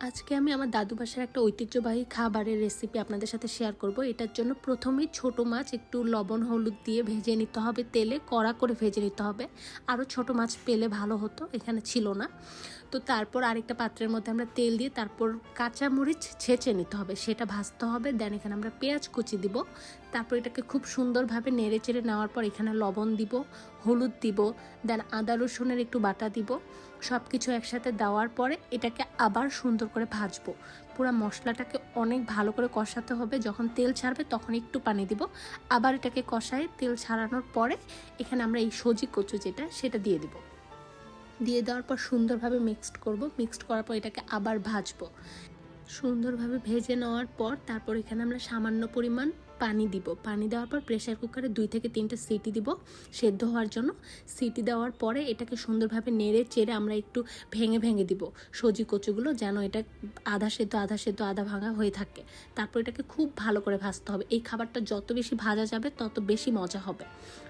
আজকে আমি আমার দাদু বাসার একটা ঐতিহ্যবাহী খাবারের রেসিপি আপনাদের সাথে শেয়ার করব। এটার জন্য প্রথমেই ছোট মাছ, একটু লবণ, হলুদ দিয়ে ভেজে নিতে হবে তেলে, কড়া করে ভেজে নিতে হবে। আরও ছোট মাছ পেলে ভালো হতো, এখানে ছিল না। তো তারপর আরেকটা পাত্রের মধ্যে আমরা তেল দিয়ে তারপর কাঁচা মরিচ ছেঁচে নিতে হবে, সেটা ভাজতে হবে দেন এখানে আমরা পেঁয়াজ কুচি দিব। তারপর এটাকে খুব সুন্দরভাবে নেড়ে চেড়ে নেওয়ার পর এখানে লবণ দিব, হলুদ দিব দেন আদা, রসুনের একটু বাটা দিব। সব কিছু একসাথে দেওয়ার পরে এটাকে আবার সুন্দর করে ভাজবো। পুরো মশলাটাকে অনেক ভালো করে কষাতে হবে, যখন তেল ছাড়বে তখন একটু পানি দিব। আবার এটাকে কষায় তেল ছাড়ানোর পরে এখানে আমরা এই সজি কচু যেটা, সেটা দিয়ে দিব। দিয়ে দেওয়ার পর সুন্দরভাবে মিক্সড করব। মিক্সড করার পর এটাকে আবার ভাজবো। সুন্দরভাবে ভেজে নেওয়ার পর তারপর এখানে আমরা সামান্য পরিমাণ পানি দিব। পানি দেওয়ার পর প্রেশার কুকারে দুই থেকে তিনটে সিটি দিব সেদ্ধ হওয়ার জন্য। সিটি দেওয়ার পরে এটাকে সুন্দরভাবে নেড়ে চেড়ে আমরা একটু ভেঙে ভেঙে দিব। সজি কচুগুলো যেন এটা আধা সেদ্ধ আধা সেদ্ধ, আধা ভাঙা হয়ে থাকে। তারপর এটাকে খুব ভালো করে ভাজতে হবে। এই খাবারটা যত বেশি ভাজা যাবে, তত বেশি মজা হবে।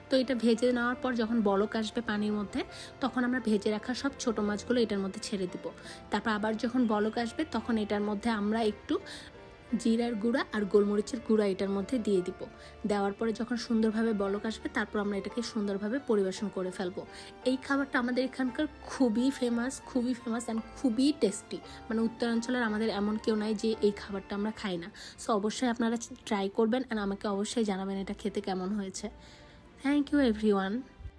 তো এটা ভেজে নেওয়ার পর যখন বলক আসবে পানির মধ্যে, তখন আমরা ভেজে রাখা সব ছোট মাছগুলো এটার মধ্যে ছেড়ে দিব। তারপর আবার যখন বলক আসবে, তখন এটার মধ্যে আমরা একটু জিরার গুঁড়া আর গোলমরিচের গুঁড়া এটার মধ্যে দিয়ে দিব। দেওয়ার পরে যখন সুন্দরভাবে বলক আসবে, তারপর আমরা এটাকে সুন্দরভাবে পরিবেশন করে ফেলব। এই খাবারটা আমাদের এখানকার খুবই ফেমাস খুবই ফেমাস অ্যান্ড খুবই টেস্টি মানে উত্তরাঞ্চলের আমাদের এমন কেউ নাই যে এই খাবারটা আমরা খাই না। সো অবশ্যই আপনারা ট্রাই করবেন অ্যান্ড আমাকে অবশ্যই জানাবেন এটা খেতে কেমন হয়েছে। Thank you everyone